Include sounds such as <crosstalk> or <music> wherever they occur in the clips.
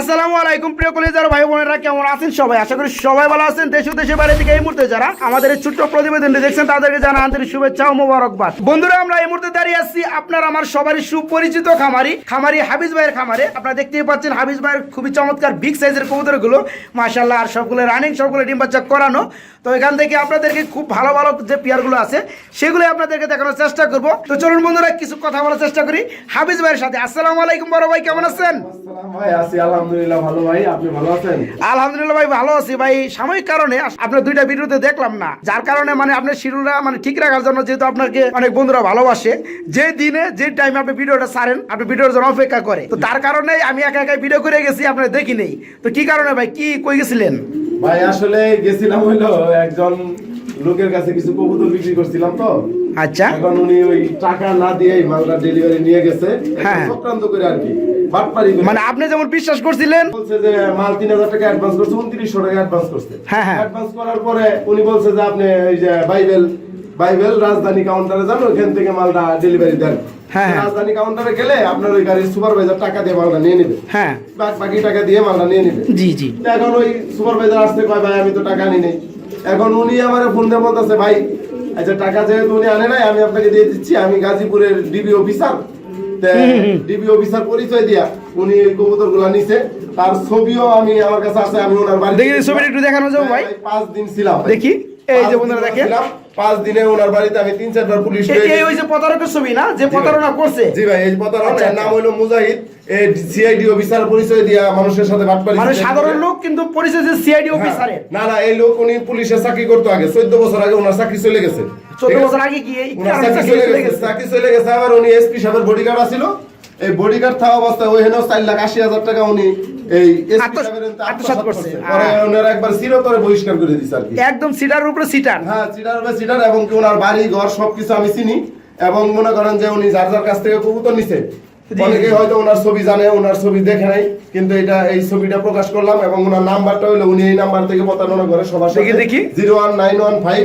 আসসালামু আলাইকুম, প্রিয় কলেজার ভাই বোনেরা, কেমন আছেন সবাই? আশা করি সবাই ভালো আছেন। দেশ ও দেশের বাইরে থেকে এই মুহূর্তে যারা আমাদের এই ছোট্ট প্রতিবেদনটি দেখছেন, তাদেরকে জানা আন্তরিক শুভেচ্ছা ও মোবারকবাদ। বন্ধুরা, আমরা এই মুহূর্তে দাঁড়িয়ে আছি আপনার আমার সবারই সুপরিচিত খামারি খামারি হাবিজ ভাইয়ের খামারে। আপনারা দেখতেই পাচ্ছেন, হাবিজ ভাইয়ের খুবই চমৎকার বিগ সাইজের কবুতরগুলো। মাশাল্লাহ আর সবগুলো রানিং সবগুলো ডিম বাচ্চা করানো। তো এখান থেকে আপনাদেরকে খুব ভালো ভালো যে পেয়ারগুলো আছে সেগুলো আপনাদেরকে দেখানোর চেষ্টা করব। তো চলুন বন্ধুরা, কিছু কথা বলার চেষ্টা করি। হাবিজ ভাইয়ের সাথে। আসসালামু আলাইকুম বড় ভাই, কেমন আছেন? ভাই আলহামদুলিল্লাহ। ভালো ভাই আপনি ভালো আছেন? আলহামদুলিল্লাহ ভাই ভালো আছি ভাই। সাময়িক কারণে আপনার দুইটা ভিডিওতে দেখলাম না। যার কারণে মানে আপনার শিডিউলটা মানে ঠিক রাখার জন্য যেহেতু আপনাকে অনেক বন্ধুরা ভালোবাসে যে দিনে যে টাইমে আপনি ভিডিওটা ছাড়েন আপনি ভিডিওর জন্য অপেক্ষা করে। তো তার কারণে আমি একা একা ভিডিও করে গেছি আপনার দেখি নেই। তো কি কারণে ভাই কি কই গেছিলেন? ভাই আসলে গেছিলাম হইল একজন লোকের কাছে কিছু কবুতর বিক্রি করছিলাম তো। আচ্ছা। এখন উনি ওই টাকা না দিয়ে মালটা ডেলিভারি নিয়ে গেছে। হ্যাঁ। চক্রান্ত করে আর কি। মানে আপনি যেমন বিশ্বাস করছিলেন বলছে যে মাল তিন হাজার টাকা অ্যাডভান্স করছে উনত্রিশশো টাকা অ্যাডভান্স করছে। হ্যাঁ, হ্যাঁ। অ্যাডভান্স করার পরে উনি বলছে যে আপনি ওই যে বাইবেল বাইবেল রাজধানী কাউন্টারে যান থেকে মালটা ডেলিভারি দেন। হ্যাঁ, হ্যাঁ। রাজধানী কাউন্টারে গেলে আপনার ওই গাড়ির সুপারভাইজার টাকা দিয়ে মালটা নিয়ে নেবে। হ্যাঁ। বাকি টাকা দিয়ে মালটা নিয়ে নেবে। জি জি। এখন ওই সুপারভাইজার আসতে কয় ভাই আমি তো টাকা আনি নাই। এখন উনি আমার ফোন দিয়ে বলতেছে ভাই আচ্ছা টাকা যেহেতু উনি আনে নাই আমি আপনাকে দিয়ে দিচ্ছি। আমি গাজীপুরের ডিবি অফিসার ডিবি অফিসার পরিচয় দিয়া উনি এই কবুতরগুলা নিছে। তার ছবিও আমি আমার কাছে আছে আমি ওনার বাড়ি দেখি ছবিটা একটু দেখানো যাবে ভাই। পাঁচ দিন ছিলাম। দেখি। এই যে বন্ধুরা দেখেন। পাঁচ দিনে ওনার বাড়িতে আমি তিন চারবার পুলিশ এই ওই যে প্রতারকের ছবি না যে প্রতারণা করছে? জি ভাই এই প্রতারণা আচ্ছা, এর নাম হলো মুজাহিদ। এই সিআইডি অফিসার পরিচয় দিয়া মানুষের সাথে বাটপারি মানে সাধারণ লোক কিন্তু পরিচয় সিআইডি অফিসারের। হ্যাঁ। না না এই লোক উনি পুলিশে চাকরি করতো আগে চোদ্দ বছর আগে ওনার চাকরি চলে গেছে? বছর আগে কি ওনার চাকরি চলে গেছে গেছে? চাকরি চলে গেছে আবার উনি এসপি সাহেবের বডিগার্ড আছিল। এই বডিগার্ড থাকা অবস্থায় ওই হেন চার লাখ আশি হাজার টাকা উনি এই আত্মসাৎ করছে। ওনারা একবার চিরতরে বহিষ্কার করে দিছে আর কি একদম সিটার উপরে সিটার হ্যাঁ চিটার হবে চিটার এবং কি ওনার বাড়ি ঘর সবকিছু আমি চিনি এবং মনে করেন যে উনি যার যার কাছ থেকে কবুতর নিছে জি। অনেকে হয়তো ওনার ছবি জানে ওনার ছবি দেখে নাই কিন্তু এটা এই ছবিটা প্রকাশ করলাম এবং ওনার নাম্বারটা হলো উনি এই নাম্বার থেকে প্রতারণা করে সবার সাথে দেখি, দেখি। Zero one nine one five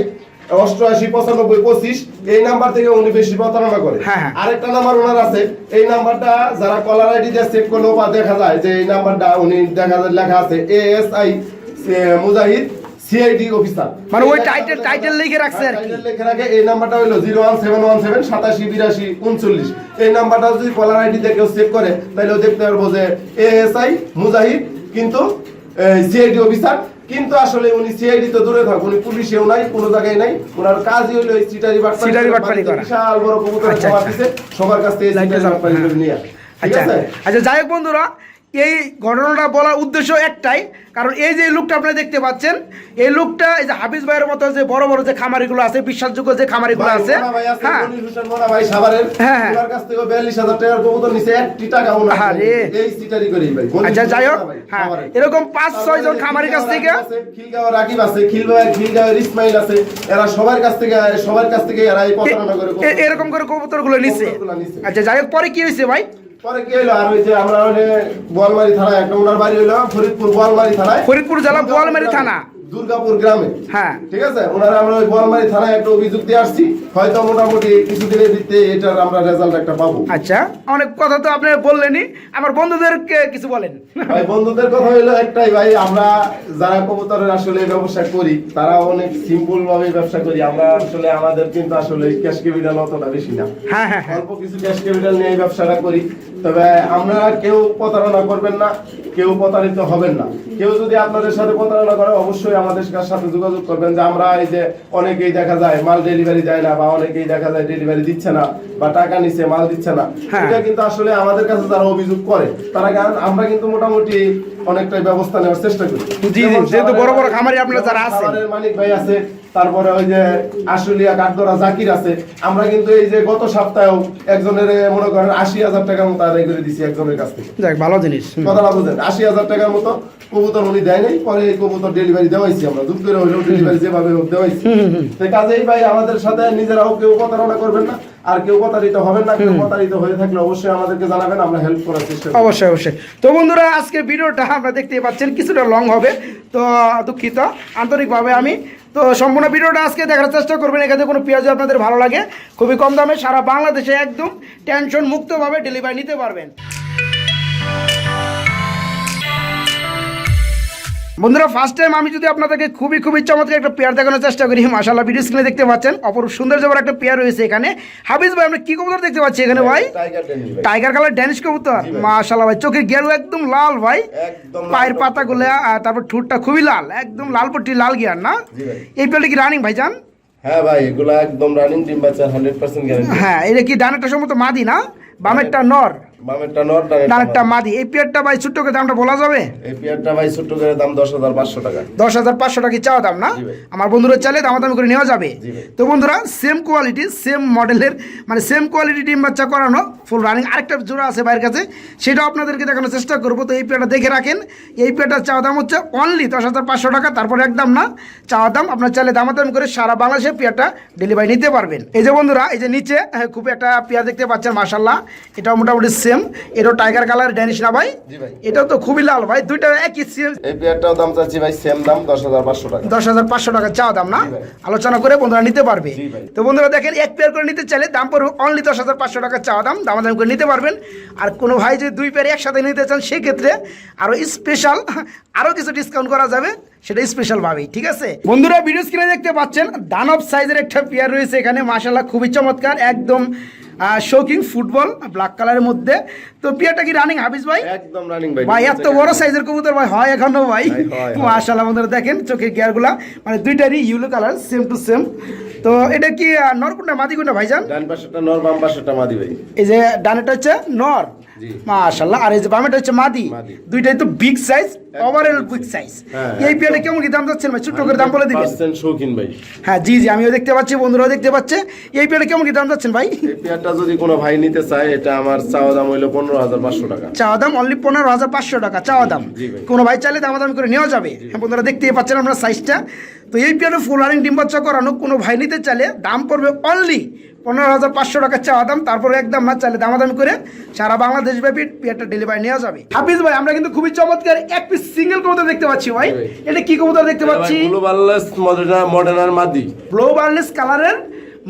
অষ্টআশি পঁচানব্বই পঁচিশ এই নাম্বার থেকে উনি বেশি প্রতারণা করে। হ্যাঁ, হ্যাঁ। আরেকটা নাম্বার ওনার আছে এই নাম্বারটা যারা কলার আইডি দিয়ে সেভ করলেও বা দেখা যায় যে এই নাম্বারটা উনি দেখা যায় লেখা আছে A S I Mujahid CID officer মানে ওই টাইটেল টাইটেল লিখে রাখছে আর টাইটেল লেখা রাখে এই নাম্বারটা হলো zero one seven one seven সাতাশি বিরাশি উনচল্লিশ। এই নাম্বারটা যদি কলার আইডি দিয়ে সেভ করে তাহলে ও দেখতে পারব যে এএসআই মুজাহিদ কিন্তু সিআইডি অফিসার কিন্তু আসলে উনি সিআইডি তো দূরে থাক উনি পুলিশেও নাই কোনো জায়গায় নাই। ওনার কাজই হলো এই চিটারি সিটারি বাটপারি করা। বিশাল বড় কবুতর খাওয়া জমা আচ্ছা। দিছে। সবার কাছ থেকে এই লাইটটা চিটারি জ্বালা- বাটপারি নিয়ে আচ্ছা আচ্ছা যাই হোক বন্ধুরা এই ঘটনাটা বলার উদ্দেশ্য একটাই কারণ এই যে লোকটা আপনারা দেখতে পাচ্ছেন এই লোকটা এই যে হাফিজ ভাইয়ের মতো যে বড় বড় যে খামারিগুলো আছে বিশ্বাসযোগ্য যে খামারিগুলো আছে মোনা হ্যাঁ মোনা। হ্যাঁ, হ্যাঁ। ওনার কাছ থেকে 42,000 টাকার কবুতর নিছে, একটি টাকা ওনার আরে। এই সিটারি করেই ভাই। মনির আচ্ছা যাই হোক হ্যাঁ এরকম পাঁচ ছয় জন তারপরে খামারির কাছ থেকে রাকিব আছে, খিলগাঁওয়ের রাকিব আছে, খিলগাঁওয়ের- খিলগাঁওয়ের ইসমাইল আছে, এরা সবার কাছ থেকে সবার কাছ থেকে এরা এরকম করে কবুতরগুলো নিচ্ছে কবুতরগুলো নিচ্ছে। আচ্ছা যাই হোক পরে কি হয়েছে ভাই পরে কি হলো আর ওই যে আমরা বোয়ালমারি থানায় একটা ওনার বাড়ি হলো ফরিদপুর বলমারি থানায় ফরিদপুর জেলা বলমারি থানা। দুর্গাপুর গ্রামে। হ্যাঁ। ঠিক আছে? ওনারা আমরা ওই বোয়ালমারি থানায় একটা অভিযোগ দিয়ে আসছি। হয়তো মোটামুটি কিছুদিনের ভিত্তিতে এটার আমরা রেজাল্ট একটা পাবো। আচ্ছা অনেক কথা তো আপনি বললেনই। আমার বন্ধুদেরকে কিছু বলেন। ভাই বন্ধুদের কথা হইল একটাই ভাই আমরা যারা কবুতরের আসলে ব্যবসা করি তারা অনেক সিম্পল ভাবে ব্যবসা করি। আমরা আসলে আমাদের কিন্তু আসলে ক্যাশ ক্যাপিটাল অতটা বেশি না। হ্যাঁ হ্যাঁ হ্যাঁ। অল্প কিছু ক্যাশ ক্যাপিটাল নিয়ে ব্যবসাটা করি। তবে আমরা কেউ প্রতারণা করবেন না কেউ প্রতারিত হবেন না। কেউ যদি আপনাদের সাথে প্রতারণা করে অবশ্যই আমাদের সাথে যোগাযোগ করবেন যে আমরা এই যে অনেকেই দেখা যায় মাল ডেলিভারি দেয় না বা অনেকেই দেখা যায় ডেলিভারি দিচ্ছে না বা টাকা নিচ্ছে মাল দিচ্ছে না হ্যাঁ। এটা কিন্তু আসলে আমাদের কাছে যারা অভিযোগ করে তারা কারণ আমরা কিন্তু মোটামুটি অনেকটাই ব্যবস্থা নেওয়ার চেষ্টা করি জি, জি, যেহেতু বড় বড় খামারি আপনারা যারা আছেন। মানিক ভাই আছে তারপরে ওই যে আশুলিয়া কাঠদরা জাকির আছে। আমরা কিন্তু এই যে গত সপ্তাহেও একজনের মনে করেন আশি হাজার টাকার মতো আদায় করে দিছি একজনের কাছ থেকে। যাক ভালো জিনিস। কথাটা বুঝেন আশি হাজার টাকার মতো কবুতর উনি দেয় নাই পরে এই কবুতর ডেলিভারি দেওয়াইছি আমরা। দুধ করে হইলেও ডেলিভারি যেভাবে হোক দেওয়াইছি কাজেই ভাই আমাদের সাথে নিজেরাও কেউ প্রতারণা করবেন না। আর কেউ প্রতারিত হবেন না কেউ প্রতারিত হয়ে থাকলে অবশ্যই আমাদেরকে জানাবেন আমরা হেল্প করার চেষ্টা অবশ্যই অবশ্যই। তো বন্ধুরা আজকে ভিডিওটা আপনারা দেখতে পাচ্ছেন কিছুটা লং হবে। তো দুঃখিত আন্তরিকভাবে আমি। তো সম্পূর্ণ ভিডিওটা আজকে দেখার চেষ্টা করবেন এখানে কোনো পেঁয়াজ আপনাদের ভালো লাগে। খুবই কম দামে সারা বাংলাদেশে একদম টেনশন মুক্তভাবে ডেলিভারি নিতে পারবেন। বন্ধুরা ফার্স্ট টাইম আমি যদি আপনাদেরকে খুবই খুবই চমৎকার একটা পেয়ার দেখানোর চেষ্টা করি মাশাল্লাহ ভিডিও স্ক্রিনে দেখতে পাচ্ছেন। অপর সুন্দর জবর একটা পেয়ার রয়েছে এখানে। হাফিজ ভাই আমরা কি কবুতর দেখতে পাচ্ছি এখানে ভাই? টাইগার কালার ড্যানিশ কবুতর? মাশাল্লাহ ভাই। চোখের গেরু একদম লাল ভাই। পায়ের। পাতাগুলো তারপর ঠোঁটটা খুবই লাল একদম লাল পট্টি লাল গিয়ার না? এই পেয়ারটা কি রানিং ভাই ভাইজান হ্যাঁ ভাই এগুলো একদম রানিং ডিম বাচ্চা হান্ড্রেড পার্সেন্ট গ্যারান্টি হ্যাঁ এটা কি ডানেরটা সম্ভবত মাদি না? বামেরটা নর? বামেরটা নর ডানেরটা ডানেরটা মাদি। মাদি। এই পেয়ারটা ভাই ছোট্ট করে দামটা বলা যাবে? এই পেয়ারটা ভাই ছোট্ট করে দাম দশ হাজার পাঁচশো টাকা। দশ হাজার পাঁচশো টাকা চাওয়া দাম না? আমার বন্ধুরা চাইলে দামাদামি করে নেওয়া যাবে। তো বন্ধুরা সেম কোয়ালিটি সেম মডেলের মানে সেম কোয়ালিটি ডিম বাচ্চা করানো ফুল রানিং আরেকটা জোড়া আছে বাইরের কাছে সেটাও আপনাদেরকে দেখানোর চেষ্টা করব। তো এই পেয়ারটা দেখে রাখেন। এই পেয়ারটার চাওয়া দাম হচ্ছে অনলি দশ হাজার পাঁচশো টাকা তারপরে একদম না চাওয়া দাম আপনার চাইলে দামাদামি করে সারা বাংলাদেশে পেয়ারটা ডেলিভারি নিতে পারবেন। এই যে বন্ধুরা এই যে নিচে হ্যাঁ, খুব একটা পেয়ার দেখতে পাচ্ছেন মাসাল্লাহ এটাও মোটামুটি সেম এটাও টাইগার কালার ড্যানিশ না ভাই। এটাও তো খুবই লাল ভাই দুইটা একই সেম এই পেয়ারটাও দাম চাচ্ছি ভাই সেম দাম দশ হাজার পাঁচশো টাকা। দশ হাজার পাঁচশো টাকা চাওয়া দাম না? আলোচনা করে বন্ধুরা নিতে পারবে। তো বন্ধুরা দেখেন এক পেয়ার করে নিতে চাইলে দাম পড়বে অনলি দশ হাজার পাঁচশো টাকা চাওয়া দাম দাম দাম করে নিতে পারবেন। আর কোনো ভাই যদি দুই পেয়ার একসাথে নিতে চান সেক্ষেত্রে আরও স্পেশাল আরও কিছু ডিসকাউন্ট করা যাবে সেটা স্পেশাল ভাবেই ঠিক আছে? বন্ধুরা ভিডিও স্ক্রিনে দেখতে পাচ্ছেন দানব সাইজের একটা পেয়ার রয়েছে এখানে মাশাল্লাহ খুবই চমৎকার একদম শৌকিং ফুটবল ব্ল্যাক কালারের মধ্যে। তো পেয়ারটা কি রানিং হাফিজ ভাই? একদম রানিং ভাই ভাই এত বড় সাইজের কবুতর ভাই হয় এখনও ভাই। মাশাআল্লাহ বন্ধুরা দেখেন চোখের গিয়ারগুলা মানে দুইটারই yellow colour same to same তো এটা কি নর কোনটা মাদি কোনটা ভাইজান? ডান পাশেটা নর বাম পাশেটা মাদি ভাই। এই যে ডানেটা হচ্ছে নর। জি। মাশাআল্লাহ আর এই যে বামেটা হচ্ছে মাদি। দুইটাই তো big size overall big size এই পেয়ারে কেমন কি দাম যাচ্ছেন ভাই? ছোট্ট করে দাম বলে দিবেন। শৌখিন ভাই। হ্যাঁ জি জি আমিও দেখতে পাচ্ছি বন্ধুরাও দেখতে পাচ্ছে। এই পেয়ারে কেমন কি দাম যাচ্ছেন ভাই? এই পেয়ারটা যদি কোনো ভাই নিতে চায় এটা আমার চাওয়া দাম হইল পনেরো হাজার পাঁচশো টাকা। চাওয়া দাম অনলি পনেরো হাজার পাঁচশো টাকা চাওয়া দাম। কোনো ভাই চাইলে দাম দাম করে নেওয়া যাবে। হ্যাঁ বন্ধুরা দেখতেই পাচ্ছেন আমরা সাইজটা তো এই পিয়ারে ফুল রানিং ডিম বাচ্চা করানো কোনো ভাই নিতে চাইলে দাম পড়বে অনলি পনেরো হাজার পাঁচশো টাকা চাওয়া দাম তারপরে একদম না চাইলে দামাদামি করে সারা বাংলাদেশ ব্যাপী পেয়ারটা ডেলিভারি নেওয়া যাবে। হাফিজ ভাই আমরা কিন্তু খুবই চমৎকার এক পিস সিঙ্গেল কবুতর দেখতে পাচ্ছি ভাই। এটা কি কবুতর দেখতে পাচ্ছি? ব্লু বার্লেস মডার্নার মাদি। ব্লো বার্লেস কালারের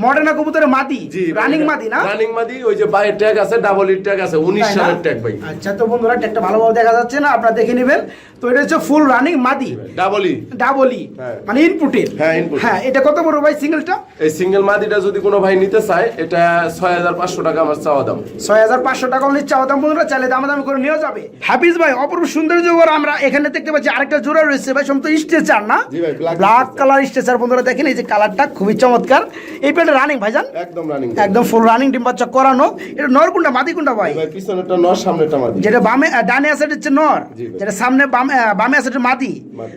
মডার্না কবুতরের মাদি রানিং মাদি না? রানিং মাদি ওই যে বাইরের ট্যাগ আছে ডাবল ইট ট্যাগ আছে উনিশ তাই না? সালের ট্যাগ ভাই। আচ্ছা তো বন্ধুরা ট্যাগটা ভালোভাবে দেখা যাচ্ছে না আপনারা দেখে নেবেন। তো এটা হচ্ছে ফুল রানিং মাদি ডাবল ই ডাবলি হ্যাঁ। মানে ইনপুটের হ্যাঁ, input। হ্যাঁ এটা কত বড় ভাই সিঙ্গেলটা এই সিঙ্গেল মাদিটা যদি কোনো ভাই নিতে চায় এটা ছয় হাজার পাঁচশো টাকা আমার চাওয়া দাম। ছয় হাজার পাঁচশো টাকা অনলি চাওয়া দাম বন্ধুরা চাইলে দাম দাম করে নেওয়া যাবে। হাফিজ ভাই অপরূপ সৌন্দর্য করে আমরা এখানে দেখতে পাচ্ছি আরেকটা জোড়া রয়েছে ভাই সম্ভবত স্ট্রেচার না? জি ভাই, ব্ল্যাক কালার স্ট্রেচার বন্ধুরা দেখেন এই যে কালারটা খুবই চমৎকার। এই পেটে রানিং ভাইজান? একদম রানিং একদম ফুল রানিং ডিম বাচ্চা করানো। এটা নর কোনটা? মাদি কোনটা ভাই? ভাই পিছনেরটা নর সামনেটা মাদি। যেটা বামে ডানে আছে হচ্ছে নর। যেটা সামনে বামে বামে আছে হচ্ছে মাদি।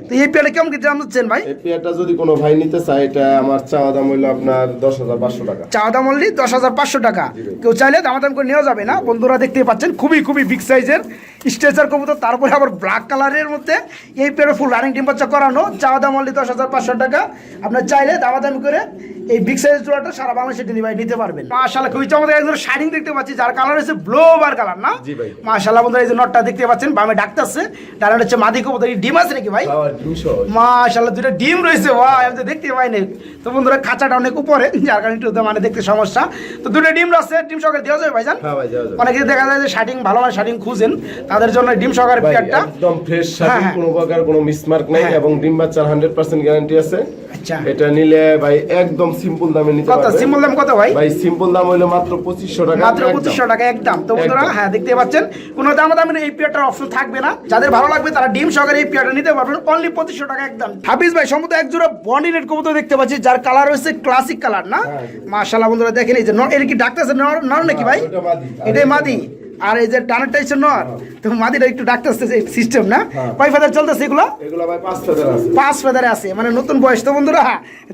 তো এই কেমন কি দাম দিচ্ছেন ভাই? এই পেয়ারটা যদি কোনো ভাই নিতে চায় এটা আমার চাওয়া দাম আপনার দশ হাজার পাঁচশো টাকা। চাওয়া দাম অনলি দশ হাজার পাঁচশো টাকা। কেউ চাইলে দামাদাম করে নেওয়া যাবে না। বন্ধুরা দেখতে পাচ্ছেন খুবই খুবই বিগ সাইজের স্ট্রেচার কবুতর তারপরে আবার ব্ল্যাক কালারের মধ্যে এই পেয়ারে ফুল রানিং টিম বাচ্চা করানো। চাওয়া দাম হাজার পাঁচশো টাকা। আপনার চাইলে দামাদামি করে এই বিগ সাইজ জোড়াটা সারা বাংলাদেশে ডেলিভারি নিতে পারবেন। মাশাল্লাহ খুবই চমৎকার। একজন শাইনিং দেখতে পাচ্ছি যার কালার হচ্ছে ব্লো বার কালার না? জি ভাই। মাশাল্লাহ বন্ধুরা এই যে নটটা দেখতে পাচ্ছেন বামে ডাকতেছে ডানাটা হচ্ছে মাদি কবুতর ডিম আছে নাকি ভাই? খাওয়ার মাশাল্লাহ দুটো ডিম রয়েছে ওয়া আমি তো দেখতে পাইনি তো বন্ধুরা খাঁচাটা অনেক উপরে যার কারণে একটু মানে দেখতে সমস্যা। তো দুটো ডিম আছে ডিম সহকারে দেওয়া যাবে ভাইজান? হ্যাঁ ভাই অনেকে দেখা যায় যে শার্টিং ভালো হয় শার্টিং খুঁজেন তাদের জন্য ডিম সহকারে ভাই, একদম ফ্রেশ হ্যাঁ, হ্যাঁ। কোনো প্রকার কোনো মিসমার্ক নাই হ্যাঁ। এবং ডিম বাচ্চার হান্ড্রেড পার্সেন্ট গ্যারান্টি আছে। আচ্ছা। এটা নিলে ভাই একদম সিম্পল দামে নিতে কত? সিম্পল দাম কত ভাই? ভাই সিম্পল দাম হইল মাত্র পঁচিশশো টাকা মাত্র একদম। পঁচিশশো টাকা একদম। তো বন্ধুরা হ্যাঁ দেখতে পাচ্ছেন কোনো দাম দামি এই পেয়ারটার অপশন থাকবে না। যাদের ভালো লাগবে তারা ডিম সহকারে এই পেয়ারটা নিতে পারবেন। অনলি পঁচিশশো টাকা একদম। হাফিজ ভাই সম্ভবত এক জোড়া বন্ডি রেড কবুতর দেখতে পাচ্ছি যার কালার হচ্ছে ক্লাসিক কালার না? হ্যাঁ। মাশাল্লাহ বন্ধুরা দেখেন এই যে নর এর কি ডাকতেছে নর নাকি ভাই? মাদি। এটাই মাদি। আর এই যে টানারটা হচ্ছে নর তো মাদিটা একটু ডাকতেছে সিস্টেম না? হ্যাঁ। কয় ফেদার চলতেছে এগুলো? এগুলো ভাই পাঁচ ফেদার আছে। পাঁচ ফেদারে আছে মানে নতুন বয়স তো বন্ধুরা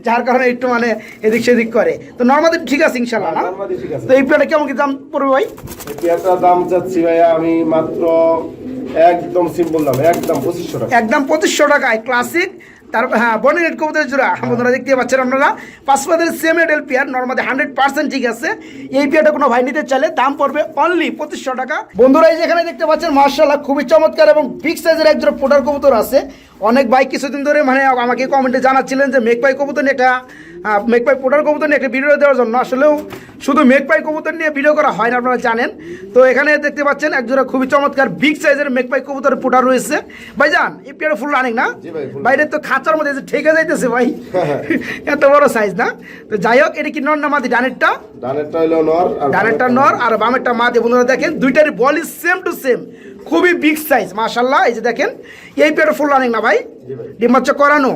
যার কারণে একটু মানে এদিক সেদিক করে। তো নর্মাদি ঠিক আছে ইনশাল্লাহ না? আছে। তো এই প্লেটে কেমন কি দাম পড়বে ভাই? এই পেয়ারটার দাম চাচ্ছি ভাইয়া আমি মাত্র একদম সিম্পল দাম একদম পঁচিশশো টাকা। একদম পঁচিশশো টাকায় ক্লাসিক তার হ্যাঁ বনের রেড কবুতরের জোড়া। বন্ধুরা দেখতে পাচ্ছেন আপনারা। পাঁচপাদের same adult pair normally hundred percent ঠিক আছে। এই পেয়ারটা কোনো ভাই নিতে চাইলে দাম পড়বে অনলি পঁচিশশো টাকা। বন্ধুরা এই যেখানে দেখতে পাচ্ছেন মার্শাল্লাহ খুবই চমৎকার এবং বিগ সাইজের এক জোড়া পোটার কবুতর আছে। অনেক ভাই কিছুদিন ধরে মানে আমাকে কমেন্টে জানাচ্ছিলেন যে মেঘ ভাই কবুতর নিয়ে একটা মেঘ ভাই পোটার কবুতর নিয়ে একটা ভিডিও দেওয়ার জন্য। আসলেও শুধু মেঘপাই কবুতর নিয়ে ভিডিও করা হয় না আপনারা জানেন। তো এখানে দেখতে পাচ্ছেন একজোড়া খুবই চমৎকার বিগ সাইজের মেঘপাই কবুতর পোটা রয়েছে। ভাইজান এই পেয়ারা ফুল রানিং না ভাই, বাইরে তো খাঁচার মধ্যে ঠেকে যাইতেছে ভাই। <laughs> এত বড় সাইজ না? তো যাই হোক এটা কি নর না মাদি? ডানেরটা? ডানেরটা হলো নর আর ডানেরটা নর আর বামেরটা মাদি। বন্ধুরা দেখেন দুইটারই বলি সেম টু সেম খুবই বিগ সাইজ মাশাল্লাহ এই যে দেখেন এই পেয়ারা ফুল রানিং না ভাই? জি ডিম বাচ্চা করানো।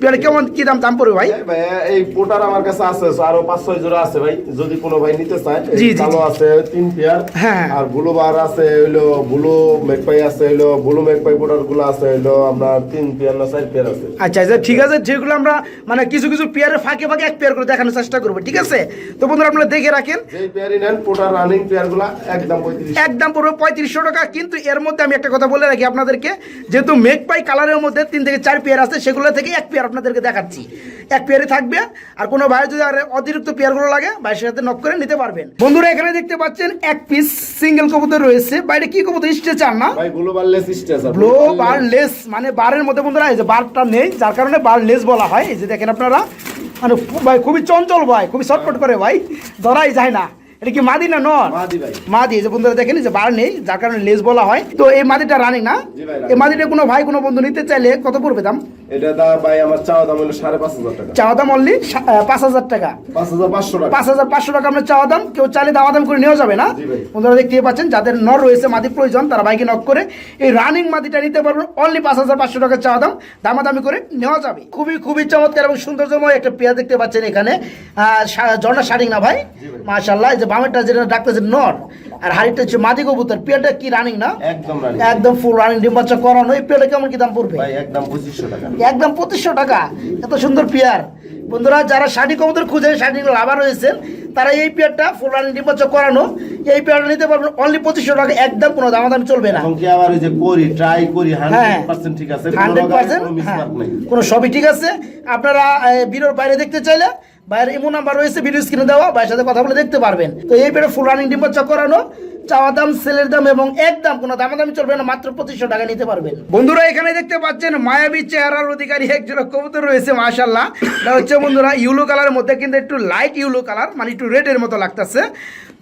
পেয়ারা কেমন কি দাম দাম পড়বে ভাই? এই ভাই এই পোটার আমার কাছে আছে আরও পাঁচ ছয় জোড়া আছে ভাই। যদি কোনো ভাই নিতে চায়। জি, জি, কালো আছে তিন পেয়ার। হ্যাঁ। আর ব্লু বার আছে হইল ব্লু মেকপাই আছে হইল ব্লু মেকপাই পোটারগুলো আছে হইল আপনার তিন পেয়ার না চার পেয়ার আছে। আচ্ছা আচ্ছা ঠিক আছে যেগুলো আমরা মানে কিছু কিছু পেয়ারের ফাঁকে ফাঁকে এক পেয়ার করে দেখানোর চেষ্টা করব ঠিক আছে? তো বন্ধুরা আপনারা দেখে রাখেন। যেই পেয়ারই নেন পোটার রানিং পেয়ারগুলা একদম পঁয়ত্রিশ। একদম পড়বে পঁয়ত্রিশশো টাকা কিন্তু এর মধ্যে আমি একটা কথা বলে রাখি আপনাদেরকে যেহেতু মেক পাই কালারের মধ্যে তিন থেকে চার পেয়ার আছে সেগুলো থেকে এক পেয়ার আপনাদেরকে দেখাচ্ছি। এক পেয়ারই থাকবে আর কোনো ভাই যদি আর অতিরিক্ত পেয়ারগুলো লাগে ভাইয়ের সাথে নক করে নিতে পারবেন। বন্ধুরা এখানে দেখতে পাচ্ছেন এক পিস সিঙ্গেল কবুতর রয়েছে। বাইরে কি কবুতর? স্ট্রেচার না? ব্লু বার লেস মানে বারের মধ্যে বন্ধুরা এই যে বারটা নেই যার কারণে বার লেস বলা হয়। এই যে দেখেন আপনারা। মানে ভাই খুবই চঞ্চল ভাই খুবই শর্টকট করে ভাই। ধরাই যায় না। এটা কি মাদি না নর? মাদি যে বন্ধুরা দেখেন যে বার নেই যার কারণে লেস বলা হয়। তো এই মাদিটা রানিং না? এই মাদিটা কোনো ভাই কোনো বন্ধু নিতে চাইলে কত পড়বে দাম? এটা দা ভাই আমার চাওয়া দাম হলো সাড়ে পাঁচ হাজার টাকা। চাওয়া দাম অনলি পাঁচ হাজার টাকা। পাঁচ হাজার পাঁচশো টাকা। পাঁচ হাজার পাঁচশো টাকা আপনার চাওয়া দাম কেউ চাইলে দাওয়া দাম করে নেওয়া যাবে না। বন্ধুরা দেখতেই পাচ্ছেন যাদের নর রয়েছে মাদি প্রয়োজন তারা বাইকে নক করে এই রানিং মাদিটা নিতে পারবেন অনলি পাঁচ হাজার পাঁচশো টাকা চাওয়া দাম। দামাদামি করে নেওয়া যাবে। খুবই খুবই চমৎকার এবং সৌন্দর্যময় একটা পেয়ার দেখতে পাচ্ছেন এখানে। ঝর্ণা শাড়িং না ভাই? মাশাল্লাহ বামেরটা যেটা ডাকতেছে নর আর হাড়িটা হচ্ছে মাদি কবুতর। পেয়ারটা কি রানিং না? একদম রানিং একদম ফুল রানিং ডিম বাচ্চা করানো। এই পেয়ারটা কেমন কি দাম পড়বে? ভাই একদম পঁচিশশো টাকা। একদম পঁচিশশো টাকা? এত সুন্দর পেয়ার। বন্ধুরা যারা শাড়ি কবুতর খুঁজে শাড়ি লাভার রয়েছেন তারা এই পেয়ারটা ফুল রানিং ডিম্বাচক করানো এই পেয়ারটা নিতে পারবেন অনলি পঁচিশশো টাকা। একদম কোনো দামাদামি চলবে না। কি আবার যে করি ট্রাই করি হ্যাঁ। হান্ড্রেড পার্সেন্ট ঠিক আছে কোনো হান্ড্রেড রকম পার্সেন্ট কোনো সবই ঠিক আছে। আপনারা ভিডিওর বাইরে দেখতে চাইলে বাইরে ইমো নাম্বার রয়েছে, ভিডিও স্ক্রিনে দেওয়া, ভাইয়ের সাথে কথা বলে দেখতে পারবেন। তো এই পেটে ফুল রানিং ডিম্বাচক করানো চাওয়া দাম সেলের দাম এবং এক একদম কোনো দামাদামি চলবে না, মাত্র পঁচিশশো টাকা নিতে পারবেন। বন্ধুরা, এখানে দেখতে পাচ্ছেন মায়াবী চেহারার অধিকারী একজন কবুতর রয়েছে মাশাল্লাহ হচ্ছে বন্ধুরা ইউলো কালারের মধ্যে কিন্তু একটু লাইট ইউলো কালার মানে একটু রেডের মতো লাগতেছে।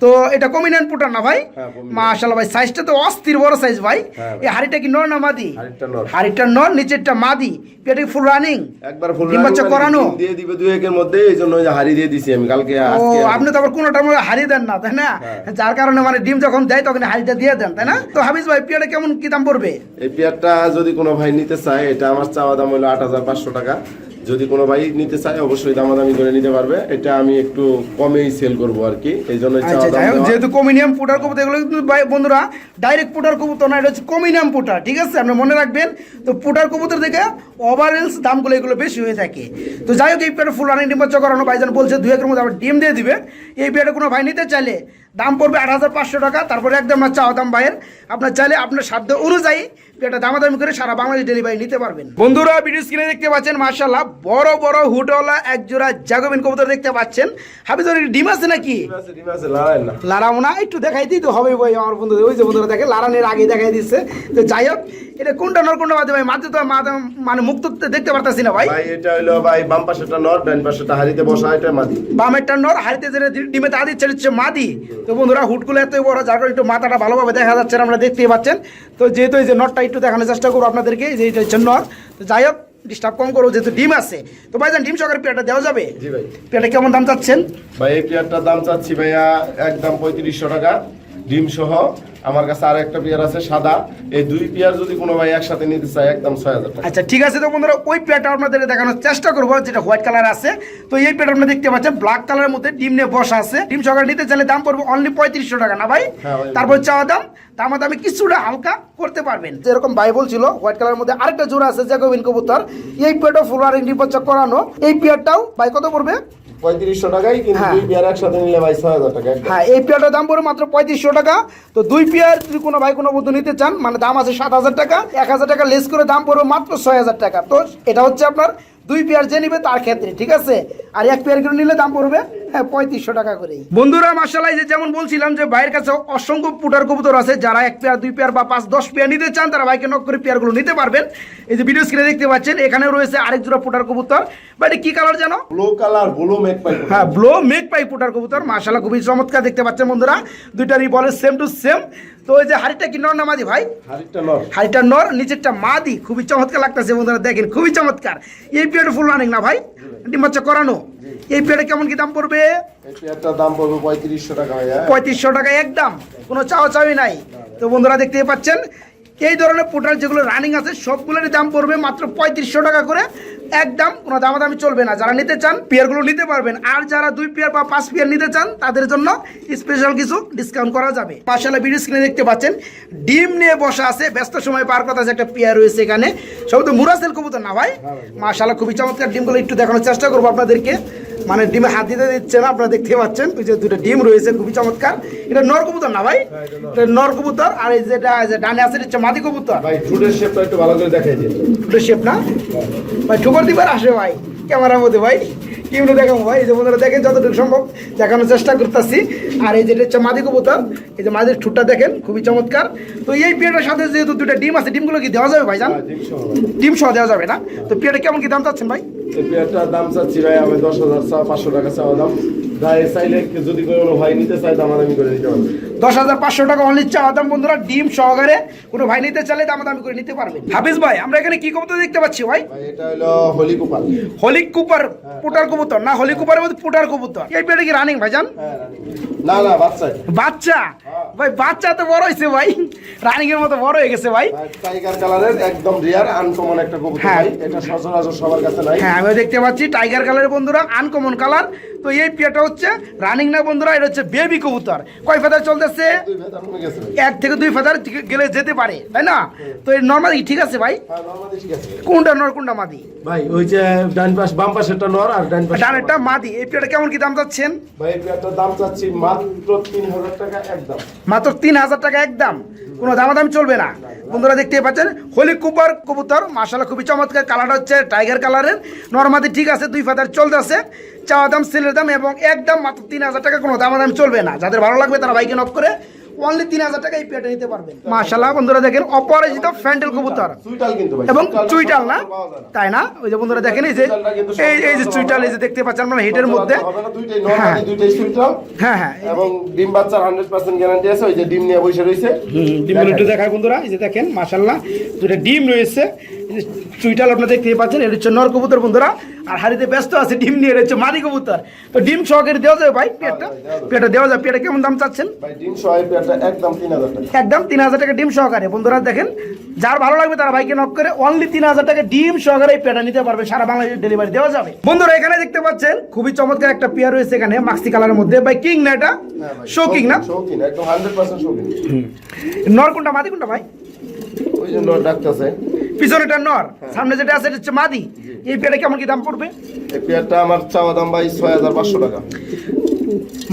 তো এটা কমিনেন্ট পুটার না ভাই? হ্যাঁ। মাশাল্লাহ ভাই সাইজটা তো অস্থির বড় সাইজ ভাই। হ্যাঁ, এই হাড়িটা কি নর না মাদি? হাড়িটা নর। নিচেরটা মাদি। পেটে ফুল রানিং একবার ফুল ডিম বাচ্চা করানো? দিয়ে দিবে দুই একের মধ্যে হারি দিয়ে দিছি আমি কালকে আজকে আপনি তো আবার কোনোটার মধ্যে হারিয়ে দেন না তাই না? হ্যাঁ। যার কারণে মানে ডিম যখন দেয় তখন হাড়িটা দিয়ে দেন তাই না? তো হাফিজ ভাই পেয়ারে কেমন কি দাম পড়বে? এই পেয়ারটা যদি কোনো ভাই নিতে চায় এটা আমার চাওয়া দাম হলো আট হাজার পাঁচশো টাকা। যদি কোনো ভাই নিতে চায় অবশ্যই দামাদামি করে নিতে পারবে। এটা আমি একটু কমেই সেল করব আর কি। এই জন্য আচ্ছা যেহেতু কমিনিয়াম পুটার কবুতর এগুলো কিন্তু ভাই বন্ধুরা ডাইরেক্ট পুটার কবুতর না এটা হচ্ছে কমিনিয়াম পুটার ঠিক আছে? আপনি মনে রাখবেন তো পুটার কবুতর দেখে ওভারঅলস দামগুলো এগুলো বেশি হয়ে থাকে। তো যাই হোক এই পেয়ারে ফুল রানিং ডিম বাচ্চা করানো ভাইজান বলছে দুই একের মধ্যে আবার ডিম দিয়ে দিবে। এই পেয়ারে কোনো ভাই নিতে চাইলে দাম পড়বে আট হাজার পাঁচশো টাকা তারপরে একদম না চাওয়া দাম ভাইয়ের। আপনার চাইলে আপনার সাধ্য অনুযায়ী পেটা দামাদামি করে সারা বাংলাদেশ ডেলিভারি নিতে পারবেন। বন্ধুরা ভিডিও স্ক্রিনে দেখতে পাচ্ছেন মার্শাল্লাহ বড় বড় হুটওয়ালা এক জোড়া জাগোবিন কবুতর দেখতে পাচ্ছেন। ওর ডিম আছে নাকি? ডিম আছে, ডিম আছে, লড়াই না। লারাও না একটু দেখাই দিই তো হবে ভাই আমার বন্ধু ওই যে বন্ধুরা দেখে লারানের আগে দেখাই দিচ্ছে। তো যাই হোক এটা কোনটা নর কোনটা মাঝে ভাই? মাঝে তো মানে মুক্ত দেখতে পারতাছি না ভাই। ভাই এটা হইল ভাই বাম পাশেটা নর ডান পাশেটা হারিতে বসা এটা মাদি। বামেরটা নর হারিতে যেটা ডিমে তা দিচ্ছে হচ্ছে মাদি। তো বন্ধুরা হুটগুলো এত বড় যার কারণে একটু মাথাটা ভালোভাবে দেখা যাচ্ছে আমরা দেখতেই পাচ্ছেন। তো যেহেতু এই যে নটটা একটু দেখানোর চেষ্টা করব আপনাদেরকে যে এটা হচ্ছে নট। তো যাই হোক ডিস্টার্ব কম করব যেহেতু ডিম আছে। তো ভাইজান ডিম সহকারে পেয়ারটা দেওয়া যাবে? জি ভাই। পেয়ারটা কেমন দাম চাচ্ছেন? ভাই এই পেয়ারটার দাম চাচ্ছি ভাইয়া একদম পঁয়ত্রিশশো টাকা। ডিম সহ আমার কাছে আর একটা পেয়ার আছে সাদা। এই দুই পেয়ার যদি কোনো ভাই একসাথে নিতে চায় একদম ছয় হাজার টাকা। আচ্ছা ঠিক আছে তো বন্ধুরা ওই পেয়ারটা আপনাদের দেখানোর চেষ্টা করব যেটা হোয়াইট কালার আছে। তো এই পেয়ার আপনারা দেখতে পাচ্ছেন ব্ল্যাক কালারের মধ্যে ডিম নিয়ে বসা আছে। ডিম সহকারে নিতে চাইলে দাম পড়বে অনলি পঁয়ত্রিশশো টাকা না ভাই? হ্যাঁ, তারপর চাওয়া দাম দামা দামে কিছুটা হালকা করতে পারবেন। যেরকম ভাই বলছিল হোয়াইট কালারের মধ্যে আরেকটা জোড়া আছে জ্যাকোবিন কবুতর। এই পেয়ারটা ফুলারিং ডিপচ্চা করানো। এই পেয়ারটাও ভাই কত পড়বে? পঁয়ত্রিশশো টাকাই কিন্তু হ্যাঁ। দুই পেয়ার একসাথে নিলে ভাই ছয় হাজার টাকা হ্যাঁ এই পেয়ারটার দাম পড়বে মাত্র পঁয়ত্রিশশো টাকা। তো দুই পেয়ার যদি কোনো ভাই কোনো বন্ধু নিতে চান মানে দাম আছে সাত হাজার টাকা এক হাজার টাকা লেস করে দাম পড়বে মাত্র ছয় হাজার টাকা। তো এটা হচ্ছে আপনার দুই পেয়ার যে নিবে তার ক্ষেত্রে ঠিক আছে? আর এক পেয়ার করে নিলে দাম পড়বে হ্যাঁ পঁয়ত্রিশশো টাকা করেই। বন্ধুরা মাসালাই যে যেমন বলছিলাম যে ভাইয়ের কাছে অসংখ্য পুটার কবুতর আছে যারা এক পেয়ার দুই পেয়ার বা পাঁচ দশ পেয়ার নিতে চান তারা ভাইকে নক করে পেয়ারগুলো নিতে পারবেন। এই যে ভিডিও স্ক্রিনে দেখতে পাচ্ছেন এখানেও রয়েছে আরেক জোড়া পুটার কবুতর। বা এটা কি কালার জানো? ব্লু কালার ব্লু মেক পাই হ্যাঁ ব্লো মেক পাই পুটার কবুতর। মাশাল্লাহ খুবই চমৎকার দেখতে পাচ্ছেন বন্ধুরা। দুইটারই বলে সেম টু সেম তো ওই যে হাড়িটা কি নর না মাদি ভাই? হারিটা নর। হাড়িটা নর নিচেরটা মাদি। খুবই চমৎকার লাগতেছে বন্ধুরা দেখেন খুবই চমৎকার। এই পিরিয়ড ফুল রানিং না ভাই? ডিম বাচ্চা করানো? এই পিরিয়ডে কেমন কি দাম পড়বে? দাম পড়বে পঁয়ত্রিশশো টাকা পঁয়ত্রিশশো টাকা একদম। কোনো চাওয়া চাওয়াই নাই তো বন্ধুরা দেখতে পাচ্ছেন এই ধরনের পোটাল যেগুলো রানিং আছে সবগুলোরই দাম পড়বে মাত্র পঁয়ত্রিশশো টাকা করে। একদম কোনো দামাদামি চলবে না। যারা নিতে চান পেয়ারগুলো নিতে পারবেন। আর যারা দুই পেয়ার বা পাঁচ পেয়ার নিতে চান তাদের জন্য স্পেশাল কিছু ডিসকাউন্ট করা যাবে। মার্শাল্লাহ ভিডিও স্ক্রিনে দেখতে পাচ্ছেন ডিম নিয়ে বসা আছে ব্যস্ত সময় পার কথা আছে একটা পেয়ার রয়েছে এখানে। সব তো মুরাসেল কবুতর না ভাই? মার্শাল্লাহ খুবই চমৎকার। ডিমগুলো একটু দেখানোর চেষ্টা করব আপনাদেরকে। মানে ডিমে হাত দিতে দিচ্ছে না আপনারা দেখতে পাচ্ছেন ওই যে দুটো ডিম রয়েছে খুবই চমৎকার। এটা নর কবুতর না ভাই? এটা নর। কবুতর আর এই যেটা যে ডানে আছে এটা হচ্ছে মাদি কবুতর। ভাই ঠুটের শেপটা একটু ভালো করে দেখাই দিন। দুটো শেপ না? ভাই ঠুকর দিবার আসে ভাই ক্যামেরার মধ্যে ভাই। কিমনে দেখাবো ভাই? এই যে বন্ধুরা দেখেন যতটুকু সম্ভব দেখানোর চেষ্টা করতেছি। আর এই যেটা হচ্ছে মাদি কবুতর এই যে মাদির ঠুটটা দেখেন খুবই চমৎকার। তো এই পিয়াটার সাথে যেহেতু দুটো ডিম আছে ডিমগুলো কি দেওয়া যাবে ভাই জান? হ্যাঁ, ডিম সহ ডিম সহ দেওয়া যাবে না? তো পিয়াটা কেমন কি দাম চাচ্ছেন ভাই? এই পেয়ারটার দাম চাচ্ছি ভাই আমি দশ হাজার চা পাঁচশো টাকা চাওয়া দাম। ভাই চাইলে কেউ যদি কোনো ভাই নিতে চাই দাম করে দিতে পারব। দশ হাজার পাঁচশো টাকা অনলি চাওয়া দাম বন্ধুরা ডিম সহকারে কোনো ভাই নিতে চাইলে দাম করে নিতে পারবেন হাফিজ ভাই আমরা এখানে কি কবুতর দেখতে পাচ্ছি ভাই? ভাই এটা হলো হোলি কুপাল হলি কুপার পুটার কবুতর। না হলি কুপারের মধ্যে পুটার কবুতর। এই পেটে কি রানিং ভাইজান হ্যাঁ না না বাচ্চা। বাচ্চা? ভাই বাচ্চা তো বড় হয়েছে ভাই। রানিং এর মতো বড় হয়ে গেছে ভাই। টাইগার কালারের একদম রিয়ার আনকমন একটা কবুতর হ্যাঁ। ভাই। এটা সচরাচর সবার কাছে নাই। হ্যাঁ আমি দেখতে পাচ্ছি টাইগার কালারের বন্ধুরা আনকমন কালার তো এই পেয়াটা হচ্ছে রানিং না বন্ধুরা এটা হচ্ছে বেবি কবুতর। কয় ফেদার চলতেছে? এক থেকে দুই ফেদার গেলে যেতে পারে তাই না? তো এই নর্মাল ঠিক আছে ভাই? হ্যাঁ নরমালি ঠিক আছে কোনটা নর কোনটা মাদি? ভাই ওই যে ডান পাশ বাম পাশেরটা নর আর ডান পাশে ডানেরটা মাদি। এই পেয়াটা কেমন কি দাম চাচ্ছেন? ভাই এই পেয়ারটার দাম চাচ্ছি মাত্র তিন হাজার টাকা একদম। মাত্র তিন হাজার টাকা একদম। কোনো দামাদামি চলবে না। বন্ধুরা দেখতে পাচ্ছেন, হোলি কুপার কবুতর মাসালা খুবই চমৎকার কালার হচ্ছে টাইগার কালারের নর্মাদি ঠিক আছে, দুই ফাদার চলতে আছে চাওয়া দাম, সেলের দাম এবং একদম মাত্র তিন হাজার টাকা কোনো দামাদামি চলবে না। যাদের ভালো লাগবে তারা বাইকে নক করে অনলি তিন হাজার টাকা এই পেটে নিতে পারবেন। মাসাল্লাহ বন্ধুরা দেখেন অপরাজিত ফ্যান্ডেল কবুতর। সুইটাল কিন্তু ভাই এবং চুইটাল না? পাওয়া যায় না। তাই না? ওই যে বন্ধুরা দেখেন এই যে এই এই যে চুইটাল এই যে দেখতে পাচ্ছেন আপনারা হেটের মধ্যে। হ্যাঁ। মাদি, দুইটাই সুইটাল হ্যাঁ হ্যাঁ এবং ডিম বাচ্চার হান্ড্রেড পার্সেন্ট গ্যারান্টি আছে ওই যে ডিম নিয়ে বসে রয়েছে। একটু দেখায় বন্ধুরা এই যে দেখেন মাশাল্লাহ দুটো ডিম রয়েছে। চুইটাল আপনারা দেখতে পাচ্ছেন এটা হচ্ছে নর কবুতর বন্ধুরা। আর হাড়িতে ব্যস্ত আছে ডিম নিয়ে এটা হচ্ছে মাদি কবুতর। তো ডিম সহকারে দেওয়া যাবে ভাই পেটটা? পেটটা দেওয়া যাবে পেটটা কেমন দাম চাচ্ছেন? একদম তিন হাজার টাকা। ডিম সহকারে। বন্ধুরা দেখেন যার ভালো লাগবে তারা ভাইকে নক করে অনলি তিন হাজার টাকা ডিম সহকারে এই পেটা নিতে পারবে। সারা বাংলাদেশের ডেলিভারি দেওয়া যাবে। বন্ধুরা এখানে দেখতে পাচ্ছেন খুবই চমৎকার একটা পেয়ার রয়েছে এখানে মাক্সি কালারের মধ্যে। ভাই কিং না এটা? হ্যাঁ ভাই, শো কিং না নর কোনটা মাদি কোনটা ভাই? ওই যে নর ডাকতেছে। পিছনেটা নর সামনে যেটা আছে এটা হচ্ছে মাদি। এই পেয়ারে কেমন কি দাম পড়বে? এই পেয়ারটা আমার চাওয়া দাম ভাই ছয় হাজার পাঁচশো টাকা।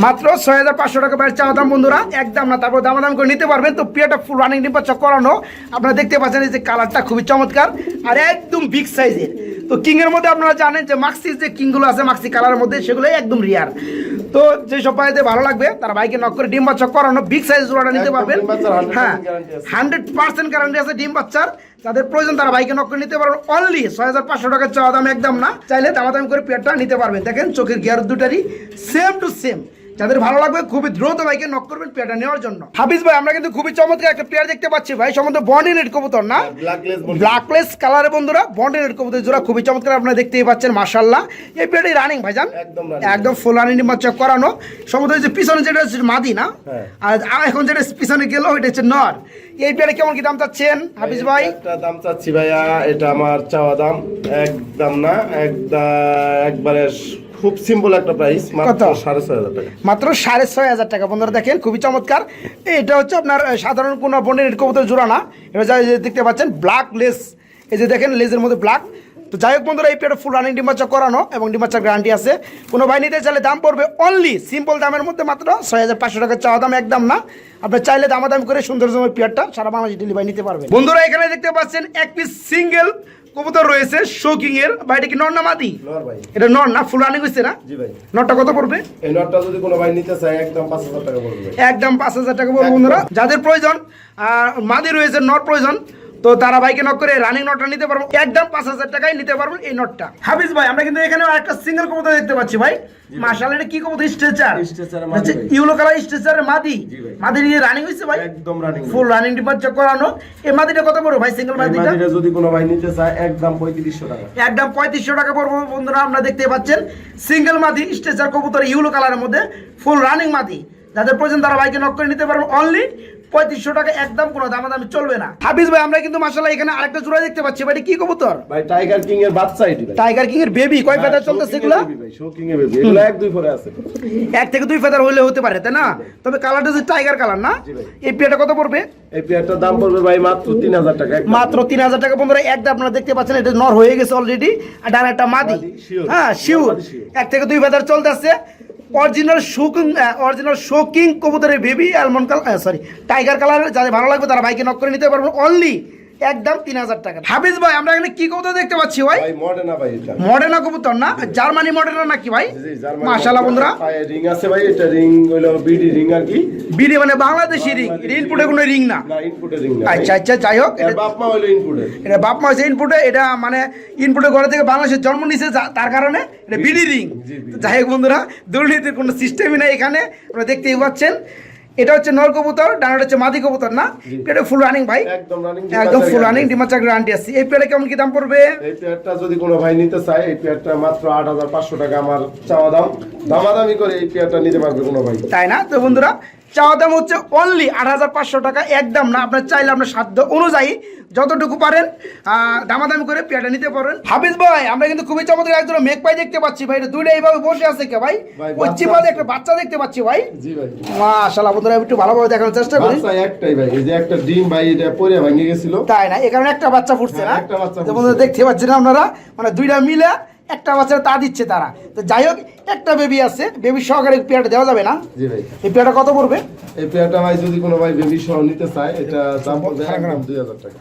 মাত্র ছয় হাজার পাঁচশো টাকা বাইরের চাওয়া দাম বন্ধুরা। একদম না তারপর দামাদাম করে নিতে পারবেন। তো পেয়ারটা ফুল রানিং ডিম্পা করানো। আপনারা দেখতে পাচ্ছেন এই যে কালারটা খুবই চমৎকার আর একদম বিগ সাইজের তো কিং এর মধ্যে আপনারা জানেন যে মাক্সির যে কিংগুলো আছে মাক্সি কালারের মধ্যে সেগুলো একদম রিয়ার তো যে সব পাইতে ভালো লাগবে তারা বাইকে নক করে ডিম বাচ্চা করানো বিগ সাইজ জোড়াটা নিতে পারবেন। ডিম বাচ্চার 100% হ্যাঁ হান্ড্রেড পার্সেন্ট গ্যারান্টি আছে ডিম বাচ্চার। তাদের প্রয়োজন তারা বাইকে নক করে নিতে পারবেন। অনলি ছয় হাজার পাঁচশো টাকার চাওয়া দাম একদম না। চাইলে দামাদামি করে পেয়ারটা নিতে পারবেন। দেখেন চোখের গিয়ার দুটারই সেম টু সেম যাদের ভালো লাগবে খুবই দ্রুত বাইকে নক করবেন পেয়ারটা নেওয়ার জন্য। হাফিজ ভাই আমরা কিন্তু খুবই চমৎকার একটা পেয়ার দেখতে পাচ্ছি ভাই সম্বন্ধে বন্ডি নেট কবুতর না? ব্ল্যাকলেস কালারে বন্ধুরা বন্ডি নেট কবুতর জোড়া খুবই চমৎকার আপনারা দেখতেই পাচ্ছেন মাশাল্লাহ এই পেয়ারটি রানিং ভাইজান একদম একদম ফুল রানিং বাচ্চা করানো। সম্ভবত যে পিছনে যেটা মাদি না? হ্যাঁ। আর এখন যেটা পিছনে গেল ওইটা হচ্ছে নর। এই পেয়ারে কেমন কি দাম চাচ্ছেন হাফিজ ভাই? দাম চাচ্ছি ভাইয়া এটা আমার চাওয়া দাম একদম না একদম একবারে খুব সিম্পল একটা প্রাইস মাত্র? সাড়ে ছয় হাজার টাকা। মাত্র সাড়ে ছয় হাজার টাকা। বন্ধুরা দেখেন খুবই চমৎকার। এটা হচ্ছে আপনার সাধারণ কোনো বন্ডের রেড কবুতর জোড়া না। এটা যা দেখতে পাচ্ছেন ব্ল্যাক লেস এই যে দেখেন লেজের মধ্যে ব্ল্যাক তো যাই হোক বন্ধুরা এই পেয়ারটা ফুল রানিং ডিম্বাচা করানো এবং ডিম্বাচার গ্যারান্টি আছে। কোনো ভাই নিতে চাইলে দাম পড়বে অনলি সিম্পল দামের মধ্যে মাত্র ছয় হাজার পাঁচশো টাকা। চাওয়া দাম একদম না। আপনি চাইলে দামাদামি করে সুন্দর সময় পেয়ারটা সারা বাংলাদেশ ডেলিভারি নিতে পারবেন। বন্ধুরা এখানে দেখতে পাচ্ছেন এক পিস সিঙ্গেল কবুতর রয়েছে শোকিং এর। বা এটা কি নর না মাদি? এটা নর না ফুল রানিং হয়েছে না? জি ভাই। নরটা কত পড়বে? এই নরটা যদি কোনো ভাই নিতে চায় একদম পাঁচ হাজার টাকা পড়বে। একদম পাঁচ হাজার টাকা পড়বে বন্ধুরা। যাদের প্রয়োজন আর মাদি রয়েছে নর প্রয়োজন তো তারা বাইকে নক করে রানিং নটটা নিতে পারব। একদম পাঁচ হাজার টাকায় নিতে পারবেন এই নটটা হাফিজ ভাই আমরা কিন্তু এখানে একটা সিঙ্গেল কবুতর দেখতে পাচ্ছি ভাই। মাশাল এটা কি কবুতর? স্ট্রেচার। ইউলো কালার স্ট্রেচারের মাদি। মাদি নিয়ে রানিং হয়েছে ভাই। একদম রানিং ফুল রানিং করানো। এই মাদিটা কত পড়বে ভাই সিঙ্গেল মাদিটা? মাদিটা যদি কোনো ভাই নিতে চায় একদম পঁয়ত্রিশশো টাকা। একদম পঁয়ত্রিশশো টাকা পড়ব বন্ধুরা আমরা দেখতে পাচ্ছেন। সিঙ্গেল মাদি স্ট্রেচার কবুতর ইউলো কালারের মধ্যে ফুল রানিং মাদি। যাদের প্রয়োজন তারা বাইকে নক করে নিতে পারবেন। অনলি পঁয়ত্রিশশো টাকা একদম কোনো দামাদামি চলবে না। হাফিজ ভাই আমরা কিন্তু মাসাল্লাহ এখানে আরেকটা জোড়া দেখতে পাচ্ছি। ভাই কি কবুতর? ভাই টাইগার কিং এর বাচ্চা এটি টাইগার কিং এর বেবি কয় ফেদার চলতেছে এগুলা? শোকিং এর বেবি এগুলো এক দুই পরে আছে। এক থেকে দুই ফেদার হলে হতে পারে তাই না? তবে কালারটা হচ্ছে টাইগার কালার না। এই পেয়ারটা কত পড়বে? এই পেয়ারটার দাম পড়বে ভাই মাত্র তিন হাজার টাকা মাত্র তিন হাজার টাকা। বন্ধুরা একদম আপনারা দেখতে পাচ্ছেন এটা নর হয়ে গেছে অলরেডি আর ডান একটা মাদি। মাদি, হ্যাঁ শিউর এক থেকে দুই ফেদার চলতেছে। অরিজিনাল শোকিং অরিজিনাল শোকিং কবুতরের baby almond colour sorry tiger colour যাদের ভালো লাগবে তারা বাইকে নক করে নিতে পারবেন। অনলি একদম তিন হাজার টাকা। হাফিজ ভাই আমরা এখানে কি কবুতর দেখতে পাচ্ছি ভাই? ভাই মডেনা ভাই এটা। মডেনা কবুতর না? জার্মানি মডেনা নাকি ভাই? মাশাআল্লাহ বন্ধুরা। রিং আছে ভাই এটা রিং হইল বিডি রিং আর কি। বিডি মানে বাংলাদেশি রিং। ইনপুটে কোনো রিং না। না ইনপুটে রিং না। আচ্ছা আচ্ছা যাই হোক এটা- বাপ মা হইল ইনপুটে এটা বাপ মা হচ্ছে ইনপুটে এটা মানে ইনপুটে ঘরে থেকে বাংলাদেশের জন্ম নিছে তার কারণে এটা বিডি রিং। যাই হোক বন্ধুরা দুর্নীতির কোনো সিস্টেমই নেই এখানে। আপনারা দেখতেই পাচ্ছেন। এটা হচ্ছে নল কবুতর ডানাটা হচ্ছে মাদি কবুতর না? এটা ফুল রানিং ভাই। একদম রানিং একদম ফুল রানিং ডিমা চাকরি আন্টি আছে। এই পেয়ারে কেমন কি দাম পড়বে? এই পেয়ারটা যদি কোনো ভাই নিতে চায় এই পেয়ারটা মাত্র আট হাজার পাঁচশো টাকা আমার চাওয়া দাম। দামাদামি করে এই পেয়ারটা নিতে পারবে কোনো ভাই। তাই না? তো বন্ধুরা চাওয়া দাম হচ্ছে অনলি আট হাজার পাঁচশো টাকা। একদম না আপনার চাইলে আপনার সাধ্য অনুযায়ী যতটুকু পারেন দামাদামি করে পেয়ারটা নিতে পারেন। হাফিজ ভাই আমরা কিন্তু খুবই চমৎকার একজন মেঘ পাই দেখতে পাচ্ছি ভাই দুইটা এইভাবে বসে আছে কে ভাই? ভাই, ওই চিপাতে একটা বাচ্চা দেখতে পাচ্ছি ভাই। জি ভাই। মাশাআল্লাহ বন্ধুরা একটু ভালোভাবে দেখানোর চেষ্টা করি। বাচ্চা একটাই ভাই এই যে একটা ডিম ভাই এটা ভেঙে তাই না? এখানে একটা বাচ্চা ফুটছে না? হ্যাঁ, একটা বাচ্চা বন্ধুরা দেখতে পাচ্ছেন আপনারা? মানে দুইটা মিলে একটা বাচ্চা তা দিচ্ছে তারা। তো যাই হোক একটা বেবি আছে বেবি সহকারে পেয়ারটা দেওয়া যাবে না? জি ভাই। এই পেয়ারটা কত পড়বে? এই পেয়ারটা ভাই যদি কোনো ভাই বেবি সহ নিতে চায় এটা দাম পড়বে একদম দুই হাজার টাকা।